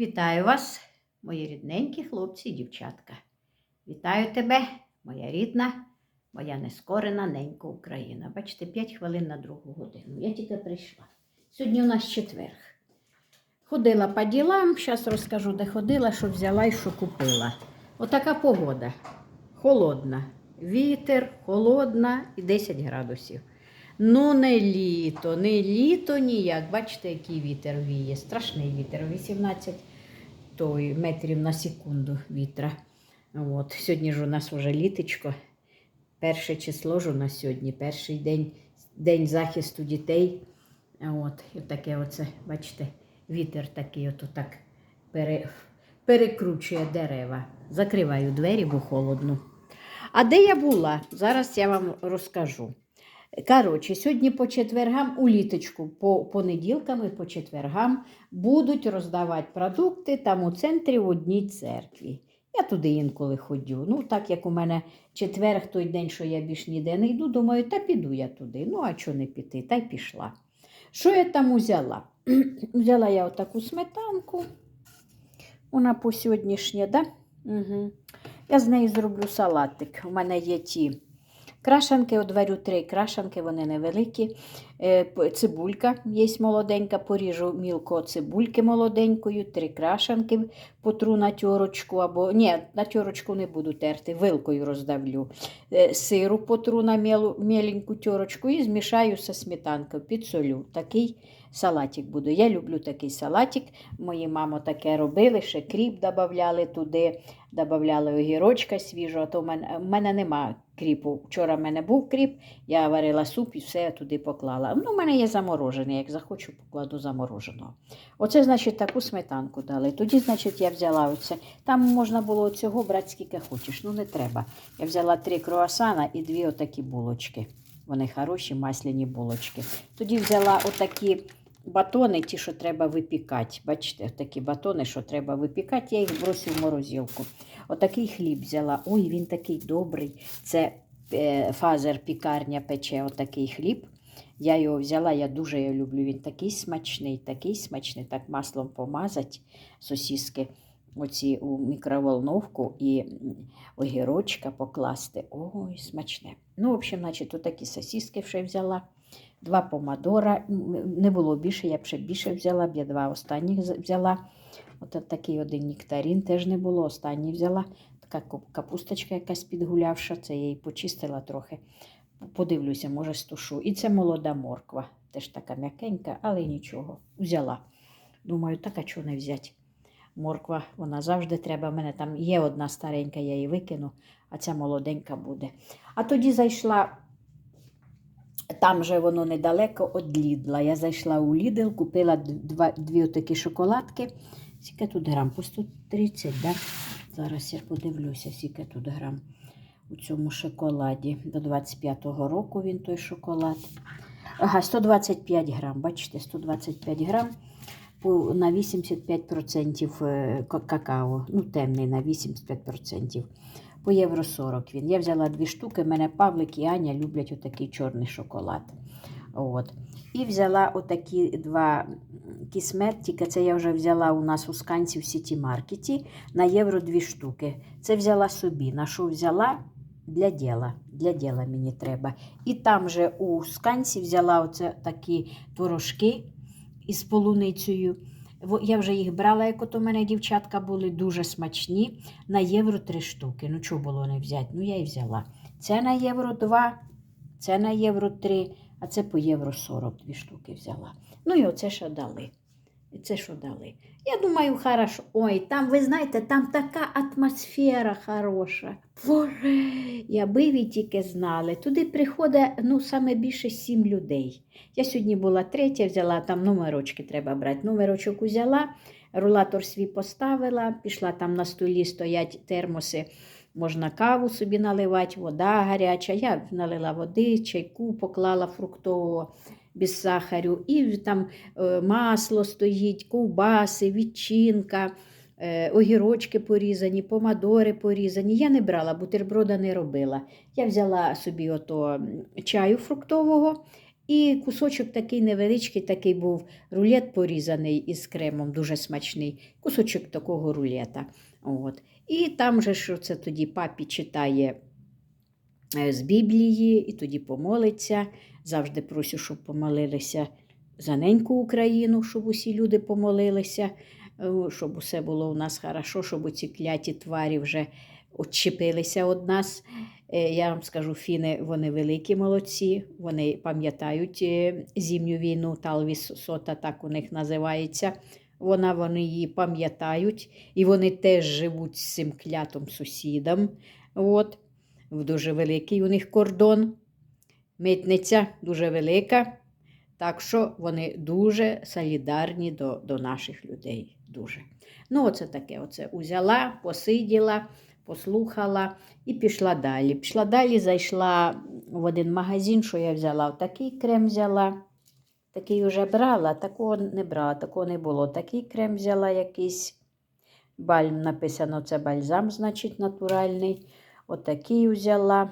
Вітаю вас, мої рідненькі хлопці і дівчатка. Вітаю тебе, моя рідна, моя нескорена ненька Україна. Бачите, 5 хвилин на другу годину. Я тільки прийшла. Сьогодні у нас четверг. Ходила по ділам, зараз розкажу, де ходила, що взяла і що купила. Отака погода. Холодна. Вітер, холодна і 10 градусів. Ну, не літо, не літо ніяк. Бачите, який вітер віє. Страшний вітер. 18 той, метрів на секунду вітра. От. Сьогодні ж у нас вже літочко. Перше число ж у нас сьогодні, перший день, день захисту дітей. От. І таке оце, бачите, вітер такий от так пере, перекручує дерева. Закриваю двері, бо холодно. А де я була? Зараз я вам розкажу. Коротше, сьогодні по четвергам у літочку, по понеділкам і по четвергам будуть роздавати продукти там у центрі в одній церкві. Я туди інколи ходю. Ну, так як у мене четверг, той день, що я більш ніде не йду, думаю, та піду я туди. Ну, а чого не піти? Та й пішла. Що я там узяла? взяла я отаку сметанку. Вона по сьогоднішнє, да? Угу. Я з неї зроблю салатик. У мене є ті. Крашанки, от варю три крашанки, вони невеликі. Е, Цибулька є молоденька, поріжу мілко цибульки молоденькою, три крашанки потру на тьорочку, або ні, на тьорочку не буду терти, вилкою роздавлю. Е, Сиру потру на міленьку тьорочку і змішаю зі сметанкою, підсолю. Такий салатик буде. Я люблю такий салатик. Мої мамо таке робили, ще кріп додавали туди, додавали огірочка свіжого, то в мене, в мене нема кріпу. Вчора в мене був кріп, я варила суп і все туди поклала. Ну, в мене є заморожений, як захочу, покладу замороженого. Оце, значить, таку сметанку дали. Тоді, значить, я взяла оце. Там можна було цього брати скільки хочеш, ну не треба. Я взяла три круасана і дві отакі булочки. Вони хороші, масляні булочки. Тоді взяла отакі батони, ті, що треба випікати. Бачите, такі батони, що треба випікати, я їх бросю в морозилку. Отакий хліб взяла. Ой, він такий добрий. Це е, фазер пікарня пече отакий хліб. Я його взяла, я дуже його люблю. Він такий смачний, такий смачний, так маслом помазати сосіски оці у мікроволновку і огірочка покласти. Ой, смачне. Ну, в общем, значить, отакі сосіски ще взяла. Два помадора. Не було більше, я б ще більше взяла, б я два останніх взяла. От такий один нектарин теж не було, останній взяла. Така капусточка якась підгулявша, це я її почистила трохи. Подивлюся, може, стушу. І це молода морква. Теж така м'якенька, але нічого. Взяла. Думаю, так а чого не взяти? Морква, вона завжди треба. У мене там є одна старенька, я її викину, а ця молоденька буде. А тоді зайшла, там же воно недалеко від Лідла. Я зайшла у Лідл, купила два, дві отакі шоколадки. Скільки тут грам? По 130, да? Зараз я подивлюся, скільки тут грам у цьому шоколаді. До 25-го року він той шоколад. Ага, 125 грам. Бачите, 125 грам на 85% е, какао. Ну, темний на 85%. По євро 40 він. Я взяла дві штуки. Мене Павлик і Аня люблять отакий чорний шоколад. От. І взяла отакі два кісмет, тільки це я вже взяла у нас у сканці в Сіті Маркеті на євро дві штуки. Це взяла собі. На що взяла? Для діла. Для діла мені треба. І там же у сканці взяла оце такі творожки із полуницею. Я вже їх брала, як от у мене дівчатка були дуже смачні. На євро три штуки. Ну, чого було не взяти? Ну, я і взяла. Це на євро 2, це на євро 3, а це по євро 40 дві штуки взяла. Ну і оце ще дали. Це що дали. Я думаю, хорошо. Ой, там, ви знаєте, там така атмосфера хороша. Боже, якби ви тільки знали. Туди приходить ну, саме більше сім людей. Я сьогодні була третя, взяла там номерочки треба брати. Номерочок узяла, рулатор свій поставила, пішла там на столі стоять термоси. Можна каву собі наливати, вода гаряча. Я налила води, чайку поклала фруктового без сахарю, і там е, масло стоїть, ковбаси, відчинка, е, огірочки порізані, помадори порізані. Я не брала, бутерброда не робила. Я взяла собі ото чаю фруктового І кусочок такий невеличкий, такий був рулет порізаний із кремом, дуже смачний. Кусочок такого рулета. От. І там же, що це тоді папі читає з Біблії, і тоді помолиться. Завжди просю, щоб помолилися за неньку Україну, щоб усі люди помолилися, е, щоб усе було у нас хорошо, щоб ці кляті тварі вже відчепилися від нас. Е, Я вам скажу, фіни вони великі молодці, вони пам'ятають е, зимню війну, Талвіс Сота, так у них називається. Вона, вони її пам'ятають, і вони теж живуть з цим клятим сусідом. От. Дуже великий у них кордон. Митниця дуже велика. Так що вони дуже солідарні до, до наших людей. Дуже. Ну, оце таке. Оце узяла, посиділа, послухала і пішла далі. Пішла далі, зайшла в один магазин, що я взяла. Такий крем взяла. Такий вже брала, такого не брала, такого не було. Такий крем взяла якийсь. Бальм написано, це бальзам, значить, натуральний. Отакий взяла.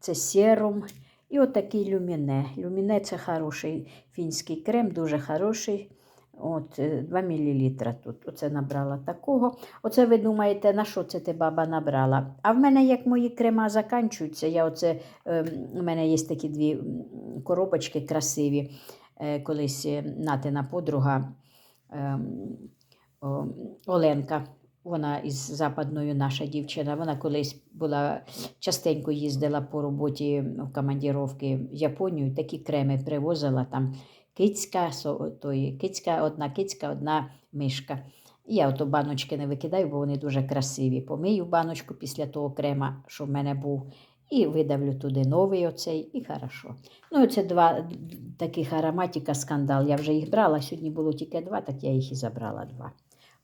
Це серум. І отакий люміне. Люміне це хороший фінський крем, дуже хороший. От, е, 2 мл тут. Оце набрала такого. Оце ви думаєте, на що це ти баба набрала? А в мене, як мої крема заканчуються, я оце, е, у мене є такі дві коробочки красиві. Е, колись е, Натина подруга е, о, Оленка. Вона із западною наша дівчина. Вона колись була частенько їздила по роботі в командіровки в Японію. Такі креми привозила там кицька, той, кицька, одна кицька, одна мишка. Я ото баночки не викидаю, бо вони дуже красиві. Помию баночку після того крема, що в мене був, і видавлю туди новий оцей, і хорошо. Ну, це два таких ароматика скандал. Я вже їх брала. Сьогодні було тільки два, так я їх і забрала два.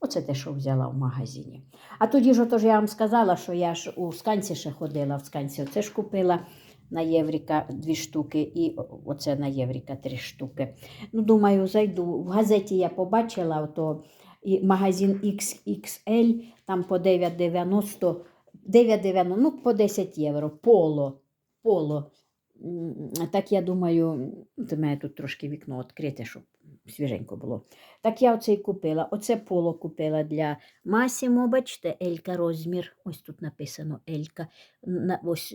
Оце те, що взяла в магазині. А тоді ж отож я вам сказала, що я ж у сканці ще ходила в сканці. Оце ж купила на Євріка дві штуки, і оце на Євріка три штуки. Ну, думаю, зайду. В газеті я побачила ото і магазин XXL, там по 9,90, 9,90, ну по 10 євро, поло. поло. Так я думаю, ну, то в мене тут трошки вікно відкрите, щоб свіженько було. Так я оце і купила. Оце поло купила для Масімо, бачите, Елька розмір. Ось тут написано Елька. Ось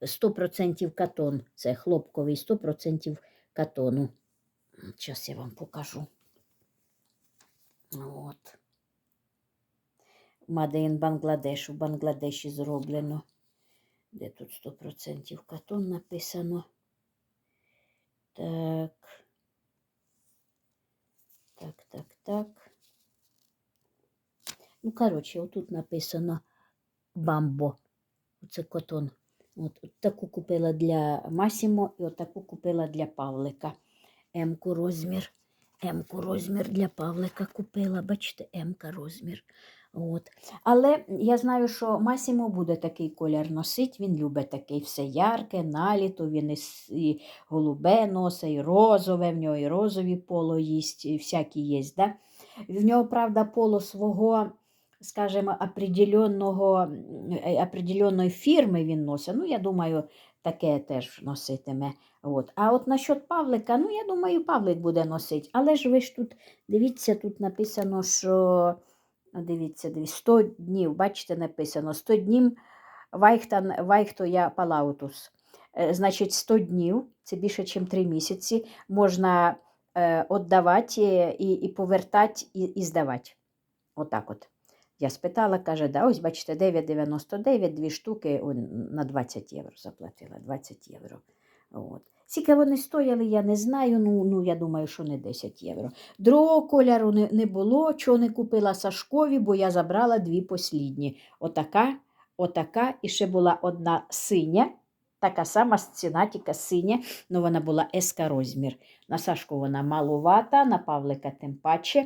100% катон. Це хлопковий 100% катону. Зараз я вам покажу. От. Made Бангладеш. У Бангладеші зроблено. Де тут 100% катон написано? Так. Так, так, так. Ну, коротше, отут написано бамбо. Оце котон. От, от таку купила для Масімо і от таку купила для Павлика. М-ку розмір. М-ку розмір для Павлика купила. Бачите, М-ка розмір. От. Але я знаю, що Масімо буде такий колір носить. Він любить такий все ярке, наліто, він і, голубе носить, і розове, в нього і розові поло їсть, і всякі є. Да? В нього, правда, поло свого, скажімо, е, определенної фірми він носить. Ну, я думаю, таке теж носитиме. От. А от насчет Павлика, ну, я думаю, Павлик буде носити. Але ж ви ж тут, дивіться, тут написано, що. Дивіться, дивіться, 100 днів, бачите, написано 100 днів вайхтан, вайхто я палаутус. Е, Значить, 100 днів, це більше, ніж 3 місяці, можна е, віддавати е, і, і повертати, і, і здавати. Отак от. Я спитала, каже, да, ось бачите, 9,99, дві штуки на 20 євро заплатила, 20 євро. От. Скільки вони стояли, я не знаю, ну, ну я думаю, що не 10 євро. Другого кольору не, не було, чого не купила Сашкові, бо я забрала дві послідні. Отака, отака, і ще була одна синя, така сама ціна, тільки синя, але вона була еска розмір. На Сашку вона малувата, на Павлика тим паче.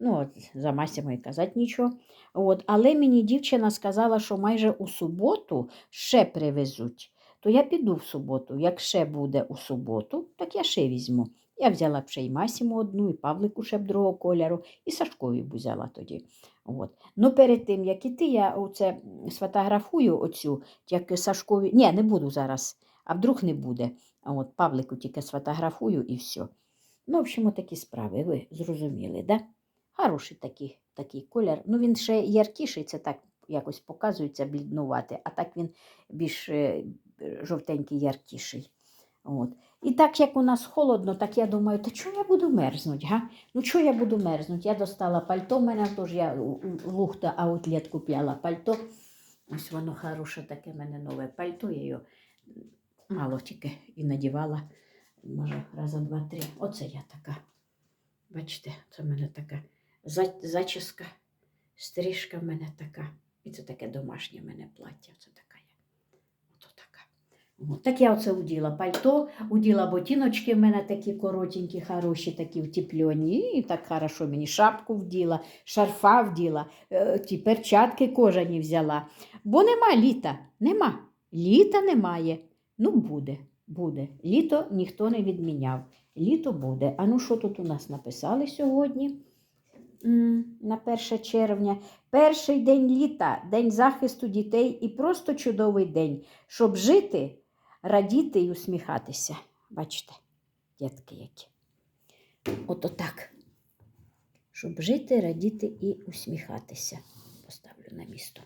Ну, от, за Масямо і казати нічого. От, але мені дівчина сказала, що майже у суботу ще привезуть. То я піду в суботу. Як ще буде у суботу, так я ще візьму. Я взяла б ще й Масіму одну, і Павлику ще б другого кольору, і Сашкові б взяла тоді. От. Ну, перед тим, як іти, я оце сфотографую оцю, як Сашкові. Ні, не буду зараз, а вдруг не буде. А от Павлику тільки сфотографую і все. Ну, в общем, такі справи, ви зрозуміли, да? Хороший такий, такий колір. Ну, він ще яркіший, це так якось показується бліднувати, а так він більш е, жовтенький, яркіший. От. І так як у нас холодно, так я думаю, та чого я буду мерзнуть? Га? Ну чого я буду мерзнуть? Я достала пальто, в мене теж я лухта аутлет купляла пальто. Ось воно хороше таке в мене нове пальто. Я його мало тільки і надівала. Може, раза два-три. Оце я така. Бачите, це в мене така зачіска, стрижка в мене така. І це таке домашнє в мене плаття. Це така я. Ото така. От, так я оце уділа пальто, уділа ботиночки в мене такі коротенькі, хороші, такі втеплені. І так хорошо мені шапку вділа, шарфа вділа, е, ті перчатки кожані взяла. Бо нема літа, нема. Літа немає. Ну, буде, буде. Літо ніхто не відміняв. Літо буде. А ну що тут у нас написали сьогодні? На 1 червня. Перший день літа, день захисту дітей і просто чудовий день, щоб жити, радіти і усміхатися. Бачите, дітки які. Ото так. Щоб жити, радіти і усміхатися. Поставлю на місто.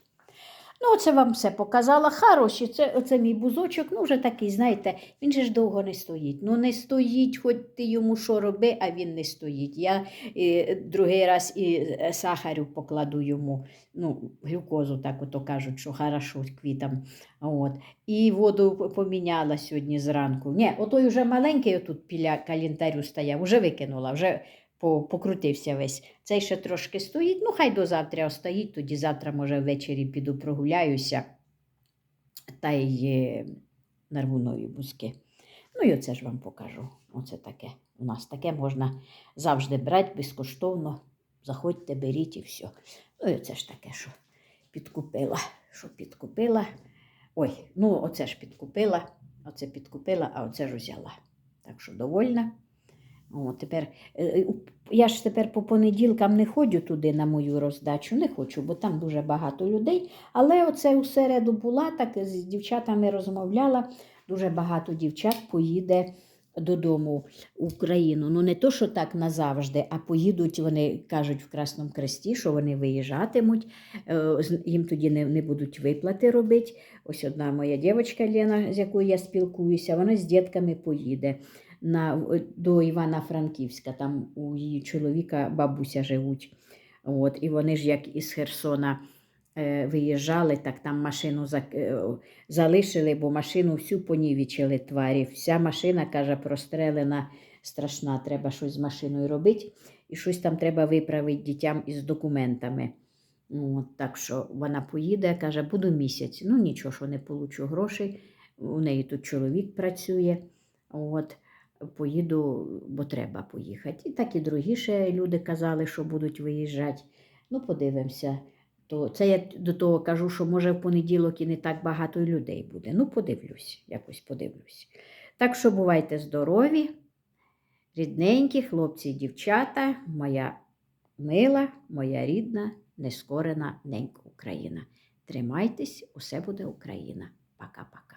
Ну, оце вам все показала. Хороші, це оце мій бузочок. Ну, вже такий, знаєте, він же ж довго не стоїть. Ну, не стоїть, хоч ти йому що роби, а він не стоїть. Я е, другий раз і е, сахарю покладу йому, ну, глюкозу, так ото кажуть, що хорошо квітам. От. І воду поміняла сьогодні зранку. Ні, отой вже маленький отут біля календарю стояв, вже викинула, вже покрутився весь. Цей ще трошки стоїть. Ну, хай до завтра стоїть, тоді завтра, може, ввечері піду прогуляюся та й е, нарву нові бузки. Ну і оце ж вам покажу. Оце таке. У нас таке можна завжди брати безкоштовно. Заходьте, беріть і все. Ну і оце ж таке, що підкупила. Що підкупила. Ой, ну оце ж підкупила, оце підкупила, а оце ж взяла. Так що довольна. О, тепер, е, я ж тепер по понеділкам не ходжу туди на мою роздачу, не хочу, бо там дуже багато людей. Але оце у середу була, так з дівчатами розмовляла. Дуже багато дівчат поїде додому в Україну. Ну не то, що так назавжди, а поїдуть, вони кажуть в Красному Кресті, що вони виїжджатимуть, е, їм тоді не, не будуть виплати робити. Ось одна моя дівчинка Лена, з якою я спілкуюся, вона з дітками поїде на, до Івана-Франківська. Там у її чоловіка бабуся живуть. От, і вони ж як із Херсона е, виїжджали, так там машину зак- е, залишили, бо машину всю понівічили тварі. Вся машина, каже, прострелена, страшна, треба щось з машиною робити. І щось там треба виправити дітям із документами. От, так що вона поїде, каже, буду місяць. Ну нічого, що не получу грошей. У неї тут чоловік працює. От, поїду, бо треба поїхати. І так і другі ще люди казали, що будуть виїжджати. Ну, подивимося. То це я до того кажу, що може в понеділок і не так багато людей буде. Ну, подивлюсь, якось подивлюсь. Так що бувайте здорові, рідненькі, хлопці і дівчата, моя мила, моя рідна, нескорена ненька Україна. Тримайтесь, усе буде Україна. Пока-пока.